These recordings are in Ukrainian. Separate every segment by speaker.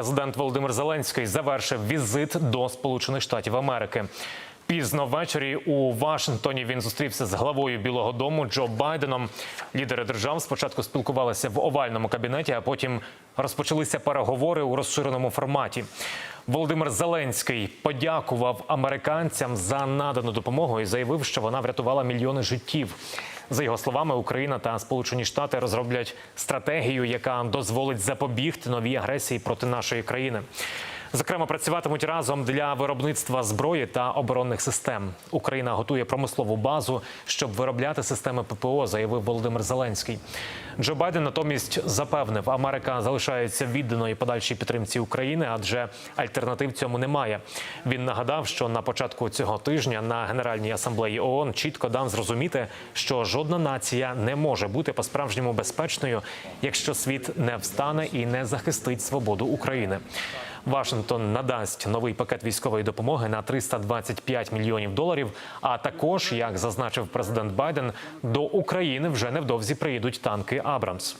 Speaker 1: Президент Володимир Зеленський завершив візит до Сполучених Штатів Америки. Пізно ввечері у Вашингтоні він зустрівся з главою Білого Дому Джо Байденом. Лідери держав спочатку спілкувалися в овальному кабінеті, а потім розпочалися переговори у розширеному форматі. Володимир Зеленський подякував американцям за надану допомогу і заявив, що вона врятувала мільйони життів. За його словами, Україна та Сполучені Штати розроблять стратегію, яка дозволить запобігти новій агресії проти нашої країни. Зокрема, працюватимуть разом для виробництва зброї та оборонних систем. Україна готує промислову базу, щоб виробляти системи ППО, заявив Володимир Зеленський. Джо Байден натомість запевнив, Америка залишається відданою подальшій підтримці України, адже альтернатив цьому немає. Він нагадав, що на початку цього тижня на Генеральній асамблеї ООН чітко дав зрозуміти, що жодна нація не може бути по-справжньому безпечною, якщо світ не встане і не захистить свободу України. Вашингтон надасть новий пакет військової допомоги на 325 мільйонів доларів. А також, як зазначив президент Байден, до України вже невдовзі приїдуть танки Абрамс.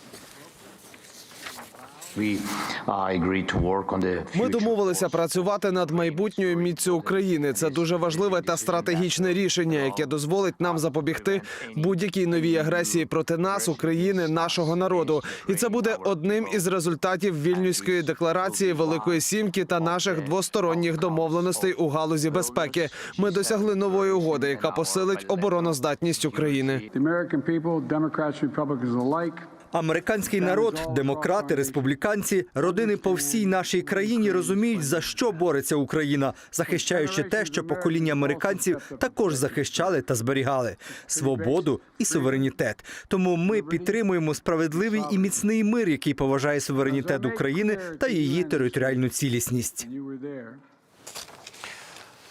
Speaker 2: Ми домовилися працювати над майбутньою міцю України. Це дуже важливе та стратегічне рішення, яке дозволить нам запобігти будь-якій новій агресії проти нас, України, нашого народу. І це буде одним із результатів вільнюської декларації Великої Сімки та наших двосторонніх домовленостей у галузі безпеки. Ми досягли нової угоди, яка посилить обороноздатність України.
Speaker 3: Американський народ, демократи, республіканці, родини по всій нашій країні розуміють, за що бореться Україна, захищаючи те, що покоління американців також захищали та зберігали свободу і суверенітет. Тому ми підтримуємо справедливий і міцний мир, який поважає суверенітет України та її територіальну цілісність.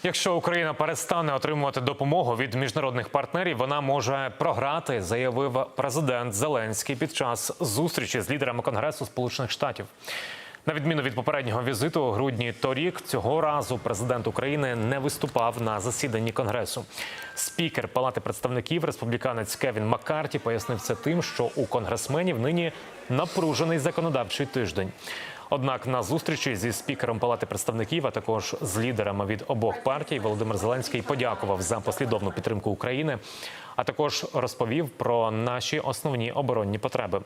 Speaker 1: Якщо Україна перестане отримувати допомогу від міжнародних партнерів, вона може програти, заявив президент Зеленський під час зустрічі з лідерами Конгресу Сполучених Штатів. На відміну від попереднього візиту у грудні торік, цього разу президент України не виступав на засіданні конгресу. Спікер Палати представників, республіканець Кевін Маккарті, пояснив це тим, що у конгресменів нині напружений законодавчий тиждень. Однак на зустрічі зі спікером Палати представників, а також з лідерами від обох партій, Володимир Зеленський подякував за послідовну підтримку України, а також розповів про наші основні оборонні потреби.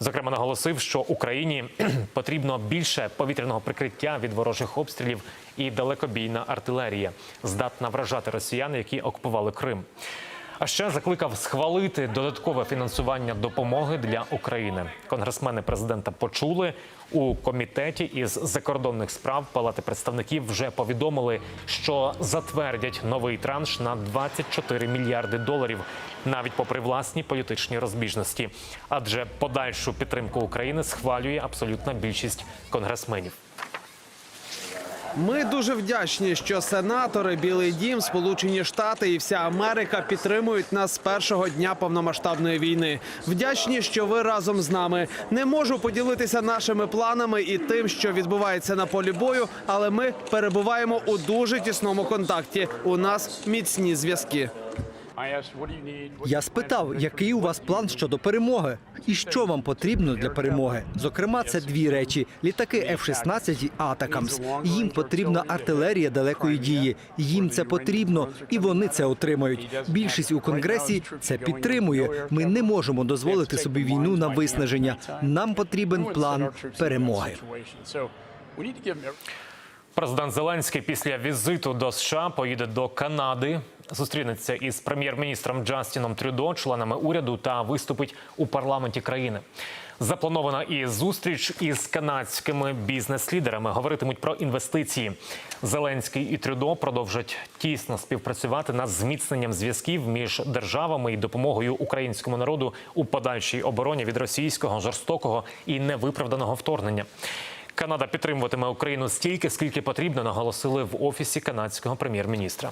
Speaker 1: Зокрема, наголосив, що Україні потрібно більше повітряного прикриття від ворожих обстрілів і далекобійна артилерія, здатна вражати росіян, які окупували Крим. А ще закликав схвалити додаткове фінансування допомоги для України. Конгресмени президента почули у комітеті із закордонних справ Палати представників вже повідомили, що затвердять новий транш на 24 мільярди доларів, навіть попри власні політичні розбіжності. Адже подальшу підтримку України схвалює абсолютна більшість конгресменів.
Speaker 2: Ми дуже вдячні, що сенатори, Білий Дім, Сполучені Штати і вся Америка підтримують нас з першого дня повномасштабної війни. Вдячні, що ви разом з нами. Не можу поділитися нашими планами і тим, що відбувається на полі бою, але ми перебуваємо у дуже тісному контакті. У нас міцні зв'язки.
Speaker 3: Я спитав, який у вас план щодо перемоги, і що вам потрібно для перемоги. Зокрема, це дві речі: літаки F-16 і Атакамс. Їм потрібна артилерія далекої дії. Їм це потрібно, і вони це отримають. Більшість у конгресі це підтримує. Ми не можемо дозволити собі війну на виснаження. Нам потрібен план перемоги.
Speaker 1: Президент Зеленський після візиту до США поїде до Канади. Зустрінеться із прем'єр-міністром Джастіном Трюдо, членами уряду та виступить у парламенті країни. Запланована і зустріч із канадськими бізнес-лідерами. Говоритимуть про інвестиції. Зеленський і Трюдо продовжать тісно співпрацювати над зміцненням зв'язків між державами і допомогою українському народу у подальшій обороні від російського жорстокого і невиправданого вторгнення. Канада підтримуватиме Україну стільки, скільки потрібно, наголосили в офісі канадського прем'єр-міністра.